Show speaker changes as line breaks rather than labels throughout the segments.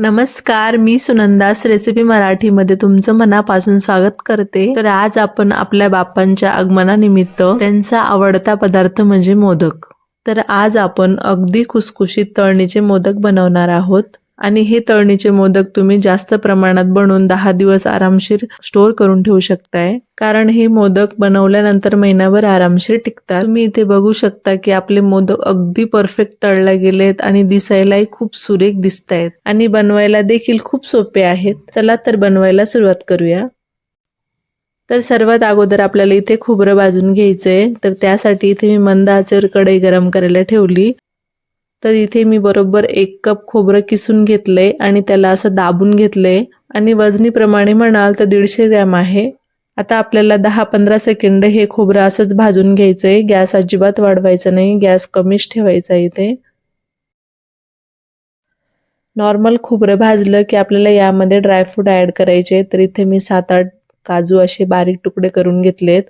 नमस्कार मी सुनंदास रेसिपी मराठीमध्ये तुमचं मनापासून स्वागत करते. तर आज आपण आपल्या बाप्पांच्या आगमनानिमित्त त्यांचा आवडता पदार्थ म्हणजे मोदक. तर आज आपण अगदी खुसखुशीत तळणीचे मोदक बनवणार आहोत. आणि हे तळणीचे मोदक तुम्ही जास्त प्रमाणात बनवून दहा दिवस आरामशीर स्टोअर करून ठेवू शकताय. कारण हे मोदक बनवल्यानंतर महिनाभर आरामशीर टिकतात. तुम्ही इथे बघू शकता की आपले मोदक अगदी परफेक्ट तळले गेलेत आणि दिसायलाही खूप सुरेख दिसत आहेत आणि बनवायला देखील खूप सोपे आहेत. चला तर बनवायला सुरुवात करूया. तर सर्वात अगोदर आपल्याला इथे खोबरं भाजून घ्यायचंय. तर त्यासाठी इथे मी मंद आचेवर कढई गरम करायला ठेवली. तर इथे मी बरोबर एक कप खोबरं किसून घेतलंय आणि त्याला असं दाबून घेतलंय. आणि वजनीप्रमाणे म्हणाल तर दीडशे ग्रॅम आहे. आता आपल्याला दहा पंधरा सेकंड हे खोबरं असंच भाजून घ्यायचंय. गॅस अजिबात वाढवायचा नाही. गॅस कमीच ठेवायचा इथे. नॉर्मल खोबरं भाजलं की आपल्याला यामध्ये ड्रायफ्रूट ऍड करायचे तर इथे मी सात आठ काजू असे बारीक तुकडे करून घेतलेत.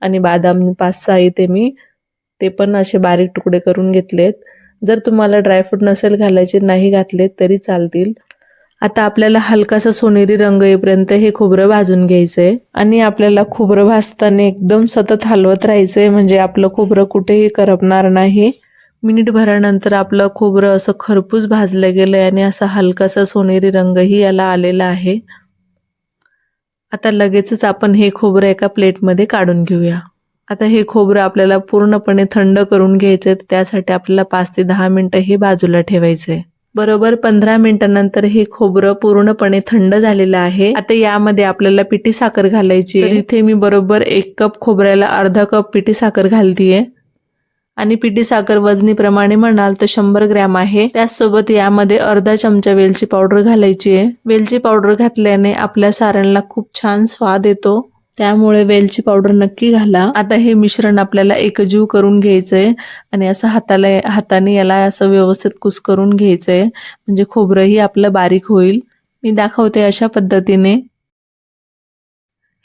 आणि बादाम पाच सहा इथे मी ते पण असे बारीक तुकडे करून घेतलेत. जर तुम्हाला ड्रायफ्रूट नसेल घालायचे नाही घातले तरी चालतील. आता आपल्याला हलकासा सोनेरी रंग येईपर्यंत हे खोबरं भाजून घ्यायचं आहे आणि आपल्याला खोबरं भाजताना एकदम सतत हलवत राहायचं आहे म्हणजे आपलं खोबरं कुठेही करपणार नाही. मिनिट भरानंतर आपलं खोबरं असं खरपूस भाजलं गेलं आहे आणि असा हलकासा सोनेरी रंगही याला आलेला आहे. आता लगेचच आपण हे खोबरं एका प्लेटमध्ये काढून घेऊया. आता हे खोबरं आपल्याला पूर्णपणे थंड करून घ्यायचंय त्यासाठी आपल्याला पाच ते दहा मिनिटं हे बाजूला ठेवायचंय. बरोबर पंधरा मिनिटांनंतर हे खोबरं पूर्णपणे थंड झालेलं आहे. आता यामध्ये आपल्याला पिठी साखर घालायची इथे मी बरोबर एक कप खोबऱ्याला अर्धा कप पिठी साखर घालतीये. आणि पिठी साखर वजनीप्रमाणे म्हणाल तर शंभर ग्रॅम आहे. त्याचसोबत यामध्ये अर्धा चमचा वेलची पावडर घालायची आहे. वेलची पावडर घातल्याने आपल्या सारणला खूप छान स्वाद येतो. त्यामुळे वेलची पावडर नक्की घाला. आता हे मिश्रण आपल्याला एकजीव करून घ्यायचंय आणि असं हाताला हाताने याला असं व्यवस्थित कुस करून घ्यायचंय. म्हणजे खोबरंही आपलं बारीक होईल. मी दाखवते अशा पद्धतीने.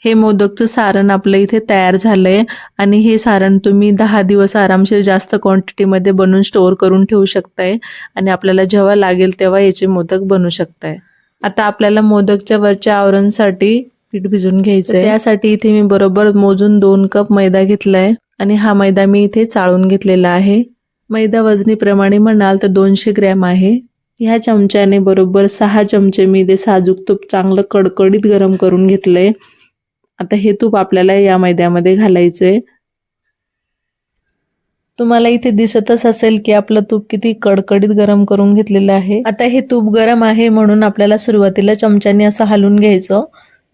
हे मोदकचं सारण आपलं इथे तयार झालंय आणि हे सारण तुम्ही दहा दिवस आरामशीर जास्त क्वांटिटीमध्ये बनवून स्टोअर करून ठेवू शकताय आणि आपल्याला जेव्हा लागेल तेव्हा याचे मोदक बनवू शकताय. आता आपल्याला मोदकच्या वरच्या आवरणसाठी पीठ भिजून घ्यायचं त्यासाठी इथे मी बरोबर मोजून दोन कप मैदा घेतलाय आणि हा मैदा मी इथे चाळून घेतलेला आहे. मैदा वजनीप्रमाणे म्हणाल तर दोनशे ग्रॅम आहे. ह्या चमच्याने बरोबर सहा चमचे मी इथे साजूक तूप चांगलं कडकडीत गरम करून घेतलंय. आता हे तूप आपल्याला या मैद्यामध्ये घालायचंय. तुम्हाला इथे दिसतच असेल की आपलं तूप किती कडकडीत गरम करून घेतलेलं आहे. आता हे तूप गरम आहे म्हणून आपल्याला सुरुवातीला चमच्याने असं हलवून घ्यायचं.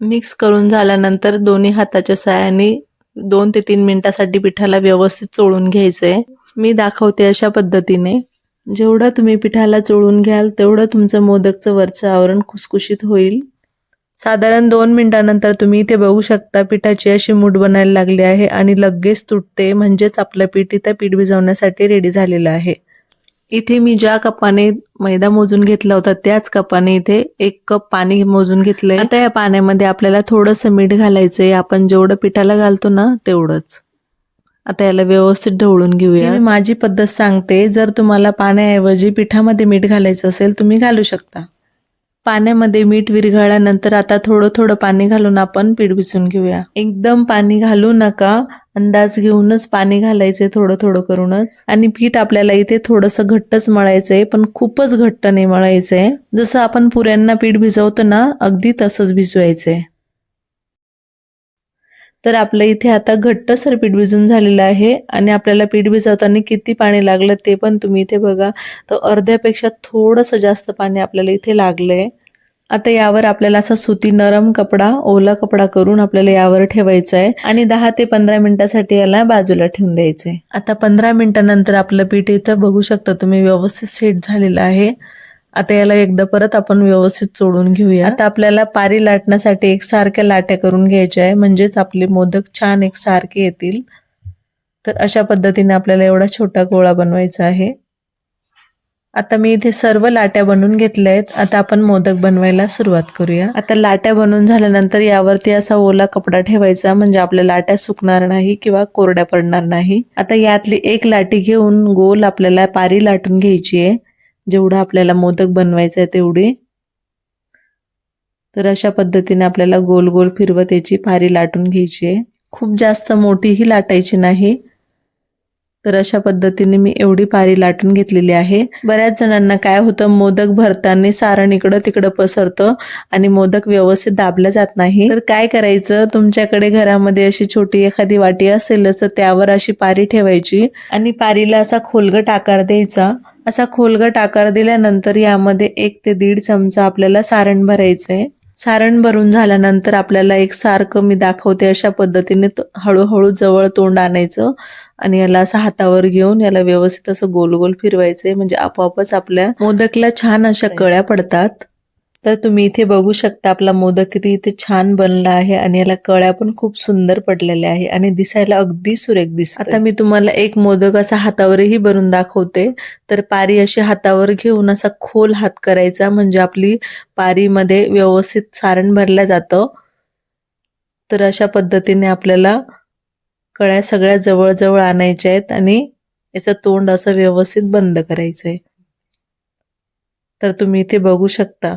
मिक्स करून झाल्यानंतर दोन्ही हाताच्या सहाय्याने दोन ते तीन मिनिटासाठी पिठाला व्यवस्थित चोळून घ्यायचंय. मी दाखवते अशा पद्धतीने. जेवढं तुम्ही पिठाला चोळून घ्याल तेवढं तुमचं मोदकचं वरचं आवरण खुसखुशीत होईल. साधारण दोन मिनिटानंतर तुम्ही इथे बघू शकता पिठाची अशी मूठ बनायला लागली आहे आणि लगेच तुटते म्हणजेच आपलं पीठ इथं पीठ भिजवण्यासाठी रेडी झालेलं आहे. इथे मी ज्या कपाने मैदा मोजून घेतला होता त्याच कपाने इथे एक कप पाणी मोजून घेतलंय. आता या पाण्यामध्ये आपल्याला थोडंसं मीठ घालायचंय. आपण जेवढं पिठाला घालतो ना तेवढंच. आता याला व्यवस्थित ढवळून घेऊया. माझी पद्धत सांगते. जर तुम्हाला पाण्याऐवजी पिठामध्ये मीठ घालायचं असेल तुम्ही घालू शकता. पाण्यामध्ये मीठ विरघळल्यानंतर आता थोडं थोडं पाणी घालून आपण पीठ भिजून घेऊया. एकदम पाणी घालू नका. अंदाज घेऊनच पाणी घालायचंय थोडं थोडं करूनच. आणि पीठ आपल्याला इथे थोडंसं घट्टच मळायचंय पण खूपच घट्ट नाही मळायचंय. जसं आपण पुऱ्यांना पीठ भिजवतो ना अगदी तसंच भिजवायचंय. तर आपलं इथे आता घट्टसर पीठ भिजून झालेलं आहे आणि आपल्याला पीठ भिजवताना किती पाणी लागलं ते पण तुम्ही इथे बघा. तर अर्ध्यापेक्षा थोडंसं जास्त पाणी आपल्याला इथे लागलं आहे आता यावर आपल्याला असा सुती नरम कपडा ओला कपडा करून आपल्याला यावर ठेवायचा आहे आणि दहा ते पंधरा मिनिटासाठी याला बाजूला ठेवून द्यायचंय. आता पंधरा मिनिटानंतर आपलं पीठ इथं बघू शकता तुम्ही व्यवस्थित सेट झालेलं आहे. आता याला एकदा परत आपण व्यवस्थित चोडून घेऊया. आता आपल्याला पारी लाटण्यासाठी एक सारख्या लाट्या करून घ्यायच्या आहे. म्हणजेच आपले मोदक छान एक सारखे येतील. तर अशा पद्धतीने आपल्याला एवढा छोटा गोळा बनवायचा आहे. आता मी इथे सर्व लाट्या बनवून घेतल्या आहेत. आता आपण मोदक बनवायला सुरुवात करूया. आता लाट्या बनवून झाल्यानंतर यावरती असा ओला कपडा ठेवायचा. म्हणजे आपल्या लाट्या सुकणार नाही किंवा कोरड्या पडणार नाही. आता यातली एक लाटी घेऊन गोल आपल्याला पारी लाटून घ्यायची आहे. जेवढं आपल्याला मोदक बनवायचं आहे तेवढे. तर अशा पद्धतीने आपल्याला गोल गोल फिरवत याची पारी लाटून घ्यायची आहे. खूप जास्त मोठीही लाटायची नाही. तर अशा पद्धतीने मी एवढी पारी लाटून घेतलेली आहे. बऱ्याच जणांना काय होतं मोदक भरताना सारण इकडं तिकडं पसरतं आणि मोदक व्यवस्थित दाबलं जात नाही. तर काय करायचं तुमच्याकडे घरामध्ये अशी छोटी एखादी वाटी असेलच तर त्यावर अशी पारी ठेवायची आणि पारीला असा खोलगट आकार द्यायचा. असा खोलगट आकार दिल्यानंतर यामध्ये एक ते दीड चमचा आपल्याला सारण भरायचंय. सारण भरून झाल्यानंतर आपल्याला एक सारखं मी दाखवते अशा पद्धतीने हळूहळू जवळ तोंड आणायचं. आणि याला असं हातावर घेऊन याला व्यवस्थित असं गोल गोल फिरवायचंय. म्हणजे आपोआपच आपल्या मोदकला छान अशा कळ्या पडतात. तर तुम्ही इथे बघू शकता आपला मोदक किती इथे छान बनला आहे आणि याला कळ्या पण खूप सुंदर पडलेल्या आहे आणि दिसायला अगदी सुरेख दिसत आता मी तुम्हाला एक मोदक असा हातावरही भरून दाखवते. तर पारी अशी हातावर घेऊन असा खोल हात करायचा. म्हणजे आपली पारीमध्ये व्यवस्थित सारण भरलं जातं. तर अशा पद्धतीने आपल्याला कळ्या सगळ्या जवळजवळ आणायच्या आहेत आणि याचं तोंड असं व्यवस्थित बंद करायचं आहे तर तुम्ही इथे बघू शकता.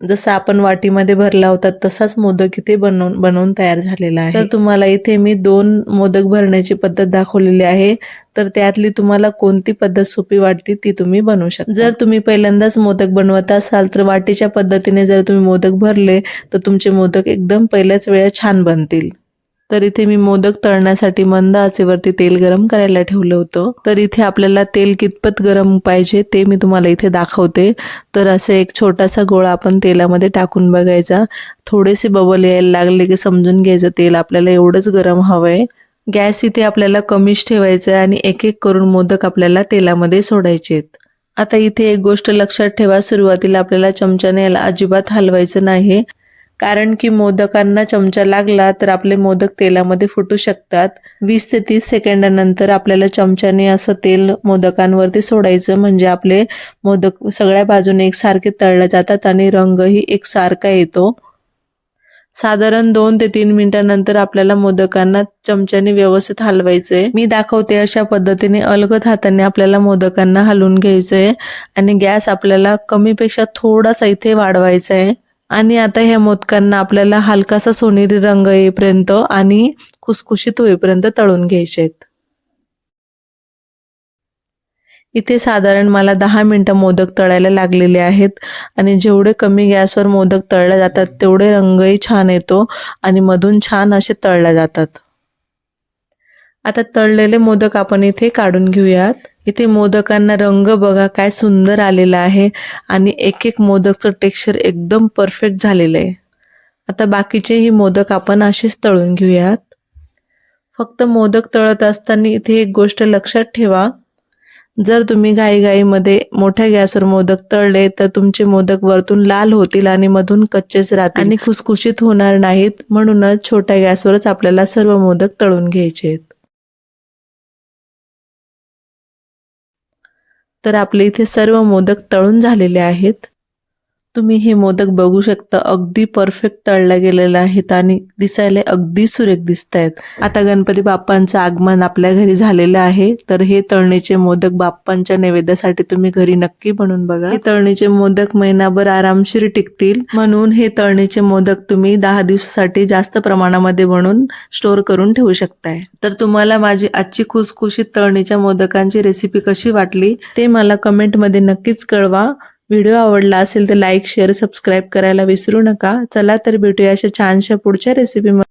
जसं आपण वाटीमध्ये भरला होता तसाच मोदक इथे बनवून बनवून तयार झालेला आहे. तर तुम्हाला इथे मी दोन मोदक भरण्याची पद्धत दाखवलेली आहे. तर त्यातली तुम्हाला कोणती पद्धत सोपी वाटते ती तुम्ही बनवू शकता. जर तुम्ही पहिल्यांदाच मोदक बनवत असाल तर वाटीच्या पद्धतीने जर तुम्ही मोदक भरले तर तुमचे मोदक एकदम पहिल्याच वेळा छान बनतील. तर इथे मी मोदक तळण्यासाठी मंद आचेवरती तेल गरम करायला ठेवलं होतं. तर इथे आपल्याला तेल कितपत गरम पाहिजे ते मी तुम्हाला इथे दाखवते. तर असं एक छोटासा गोळा आपण तेलामध्ये टाकून बघायचा. थोडेसे बबल यायला लागले की समजून घ्यायचं तेल आपल्याला एवढंच गरम हवंय. गॅस इथे आपल्याला कमीच ठेवायचा आहे आणि एक एक करून मोदक आपल्याला तेलामध्ये सोडायचे आहेत. आता इथे एक गोष्ट लक्षात ठेवा सुरुवातीला आपल्याला चमच्याने याला अजिबात हलवायचं नाही कारण की मोदकांना चमचा लागला तर आपले मोदक तेलामध्ये फुटू शकतात. वीस ते तीस सेकंदानंतर आपल्याला चमच्याने असं तेल मोदकांवरती सोडायचं म्हणजे आपले मोदक सगळ्या बाजूने एकसारखे तळले जातात आणि रंगही एकसारखा येतो. साधारण दोन ते तीन मिनिटांनंतर आपल्याला मोदकांना चमच्याने व्यवस्थित हलवायचंय. मी दाखवते अशा पद्धतीने अलगद हाताने आपल्याला मोदकांना हलवून घ्यायचंय आणि गॅस आपल्याला कमीपेक्षा थोडासा इथे वाढवायचा आहे आणि आता ह्या मोदकांना आपल्याला हलकासा सोनेरी रंग येईपर्यंत आणि खुसखुशीत होईपर्यंत तळून घ्यायचे आहेत. इथे साधारण मला दहा मिनिटं मोदक तळायला लागलेले आहेत आणि जेवढे कमी गॅसवर मोदक तळले जातात तेवढे रंगही छान येतो आणि मधून छान असे तळल्या जातात. आता तळलेले मोदक आपण इथे काढून घेऊयात. इथे मोदकांना रंग बघा काय सुंदर आलेला आहे. आणि एक एक मोदकचं टेक्स्चर एकदम परफेक्ट झालेलं आहे. आता बाकीचेही मोदक आपण असेच तळून घेऊयात. फक्त मोदक तळत असताना इथे एक गोष्ट लक्षात ठेवा. जर तुम्ही घाईघाईमध्ये मोठ्या गॅसवर मोदक तळले तर तुमचे मोदक वरतून लाल होतील आणि मधून कच्चेच राहतील. आणि खुसखुशीत होणार नाहीत. म्हणूनच छोट्या गॅसवरच आपल्याला सर्व मोदक तळून घ्यायचे तर आपले इथे सर्व मोदक तळून झालेले आहेत. तुम्ही हे मोदक बघू शकता. अगदी परफेक्ट तळल्या गेलेले आहेत आणि दिसायला अगदी सुरेख दिसत आहेत आता गणपती बाप्पांचं आगमन आपल्या घरी झालेलं आहे. तर हे तळणीचे मोदक बाप्पांच्या नैवेद्यासाठी तुम्ही घरी नक्की बनवून बघा. हे तळणीचे मोदक महिनाभर आरामशीर टिकतील. म्हणून हे तळणीचे मोदक तुम्ही दहा दिवसासाठी जास्त प्रमाणामध्ये बनवून स्टोअर करून ठेवू शकताय. तर तुम्हाला माझी आजची खुसखुशीत तळणीच्या मोदकांची रेसिपी कशी वाटली ते मला कमेंटमध्ये नक्कीच कळवा. व्हिडिओ आवडला असेल तर लाईक शेअर सबस्क्राईब करायला विसरू नका. चला तर भेटूया अशा छानशा पुढच्या रेसिपी